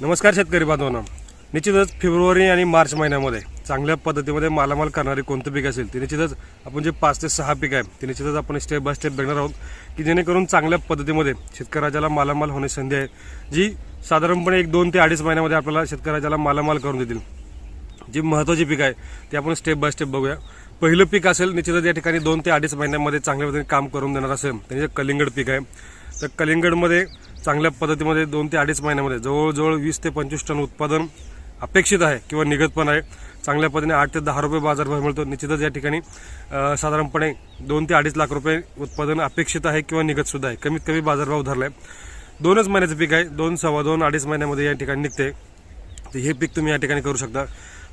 नमस्कार शेतकरी बांधवांनो. निश्चितच फेब्रुवारी आणि मार्च महिन्यामध्ये चांगल्या पद्धतीमध्ये मालामाल करणारी कोणतं पीक असेल ते निश्चितच आपण जे पाच ते सहा पीक आहे ते निश्चितच आपण स्टेप बाय स्टेप बघणार आहोत की जेणेकरून चांगल्या पद्धतीमध्ये शेतकऱ्याला मालामाल होण्याची संधी आहे जी साधारणपणे एक दोन ते अडीच महिन्यामध्ये आपल्याला शेतकऱ्याला मालामाल करून देतील. जी महत्त्वाची पीक आहे ते आपण स्टेप बाय स्टेप बघूया. पहिलं पीक असेल निश्चितच या ठिकाणी दोन ते अडीच महिन्यामध्ये चांगल्या पद्धतीने काम करून देणार असेल त्यांचे कलिंगड पीक आहे. तर कलिंगडमध्ये चांगल्या पद्धतीमध्ये दोन ते अडीच महिन्यामध्ये जवळजवळ वीस ते पंचवीस टन उत्पादन अपेक्षित आहे किंवा निघत पण आहे. चांगल्या पद्धतीने आठ ते दहा रुपये बाजारभाव मिळतो. निश्चितच या ठिकाणी साधारणपणे दोन ते अडीच लाख रुपये उत्पादन अपेक्षित आहे किंवा निघतसुद्धा आहे. कमीत कमी बाजारभाव धरला आहे दोनच महिन्याचं पीक आहे. दोन सव्वा दोन अडीच महिन्यामध्ये या ठिकाणी निघते. तर हे पीक तुम्ही या ठिकाणी करू शकता.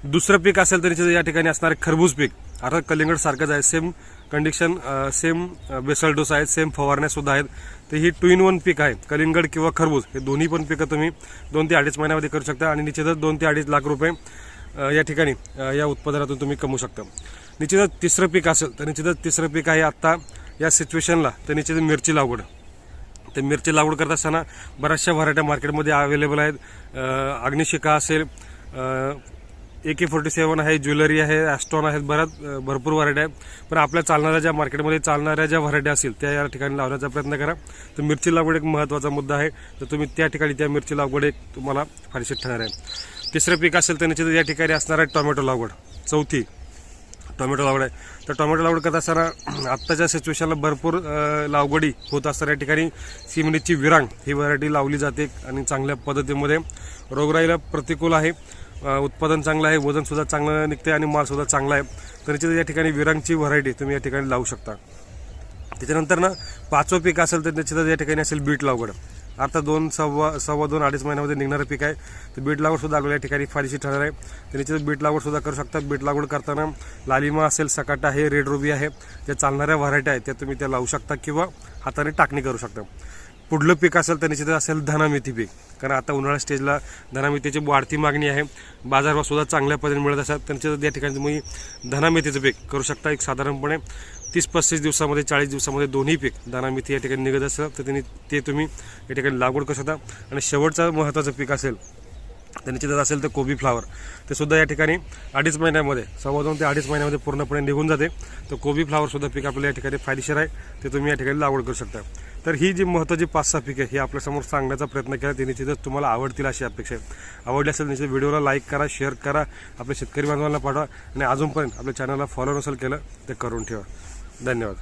दुसरं पीक असेल तर निश्चित या ठिकाणी असणारे खरबूज पीक. अर्थात कलिंगड सारखंच आहे. Same condition same basal dose आहेत सेम फवारण्यासुद्धा आहेत. तर ही टू इन वन पीक आहे. कलिंगड किंवा खरबूज हे दोन्ही पण पिकं तुम्ही दोन ते अडीच महिन्यामध्ये करू शकता आणि निश्चितच दोन ते अडीच लाख रुपये या ठिकाणी या उत्पादनातून तुम्ही कमवू शकता. निश्चितच तिसरं पीक असेल तर निश्चितच तिसरं पीक आहे आत्ता या सिच्युएशनला तर निश्चित मिरची लागवड. तर मिरची लागवड करत असताना बऱ्याचशा व्हरायट्या मार्केटमध्ये अवेलेबल आहेत. अं, अग्निशिखा असेल ए के फोर्टी सेवन आहे ज्वेलरी आहे ॲस्टॉन आहेत बऱ्याच भरपूर व्हरायटी आहेत पण आपल्या चालणाऱ्या ज्या मार्केटमध्ये चालणाऱ्या ज्या व्हरायटी असतील त्या या ठिकाणी लावण्याचा प्रयत्न करा. तर मिरची लागवड एक महत्त्वाचा मुद्दा आहे. तर तुम्ही त्या ठिकाणी त्या मिरची लागवड एक तुम्हाला फारशी ठरणार आहे. तिसरं पीक असेल तर निश्चित या ठिकाणी असणार आहे टोमॅटो लागवड. चौथी टोमॅटो लागवड आहे. तर टोमॅटो लागवड करत असताना आत्ताच्या सिच्युएशनला भरपूर लागवडी होत असताना या ठिकाणी सिमणीची विरांग ही व्हरायटी लावली जाते आणि चांगल्या पद्धतीमध्ये रोगराईला प्रतिकूल आहे. उत्पादन चांगलं आहे वजनसुद्धा चांगलं निघते आणि मालसुद्धा चांगला आहे. तर निश्चित या ठिकाणी विरांगची व्हरायटी तुम्ही या ठिकाणी लावू शकता. त्याच्यानंतर ना पाचवं पीक असेल तर निश्चितच या ठिकाणी असेल बीट लागवड. आता दोन सव्वा सव्वा दोन अडीच महिन्यामध्ये निघणारं पीक आहे. तर बीट लागवडसुद्धा आपल्या या ठिकाणी फारशी ठरणार आहे. तर बीट लागवडसुद्धा करू शकता. बीट लागवड करताना लालिमा असेल सकाटा आहे रेड रुबी आहे ज्या चालणाऱ्या व्हरायटी आहेत त्या तुम्ही त्या लावू शकता किंवा हाताने टाकणी करू शकता. पुढलं पीक असेल तर निश्चितच असेल धनामेथी पीक. कारण आता उन्हाळा स्टेजला धनामेथीची वाढती मागणी आहे. बाजारभाव सुद्धा चांगल्या पद्धतीने मिळत असतात त्यांच्या या ठिकाणी तुम्ही धनामेथीचं पीक करू शकता. एक साधारणपणे तीस पस्तीस दिवसामध्ये चाळीस दिवसामध्ये दोन्ही पीक दानामेथी या ठिकाणी निघत असेल तर त्यांनी ते तुम्ही या ठिकाणी लागवड करू शकता. आणि शेवटचं महत्त्वाचं पीक असेल तर निश्चितच असेल तर कोबी फ्लावर. ते सुद्धा या ठिकाणी अडीच महिन्यामध्ये सव्वा दोन ते अडीच महिन्यामध्ये पूर्णपणे निघून जाते. तर कोबी फ्लावरसुद्धा पीक आपल्याला या ठिकाणी फायदेशीर आहे. ते तुम्ही या ठिकाणी लागवड करू शकता. तर ही जी महत्त्वाची पाच सहा पिकं आहे ही आपल्यासमोर सांगण्याचा प्रयत्न केला. ते निश्चितच तुम्हाला आवडतील अशी अपेक्षा आहे. आवडली असेल निश्चित व्हिडिओला लाईक करा शेअर करा आपल्या शेतकरी बांधवांना पाठवा. आणि अजूनपर्यंत आपल्या चॅनलला फॉलो नसेल केलं ते करून ठेवा. धन्यवाद.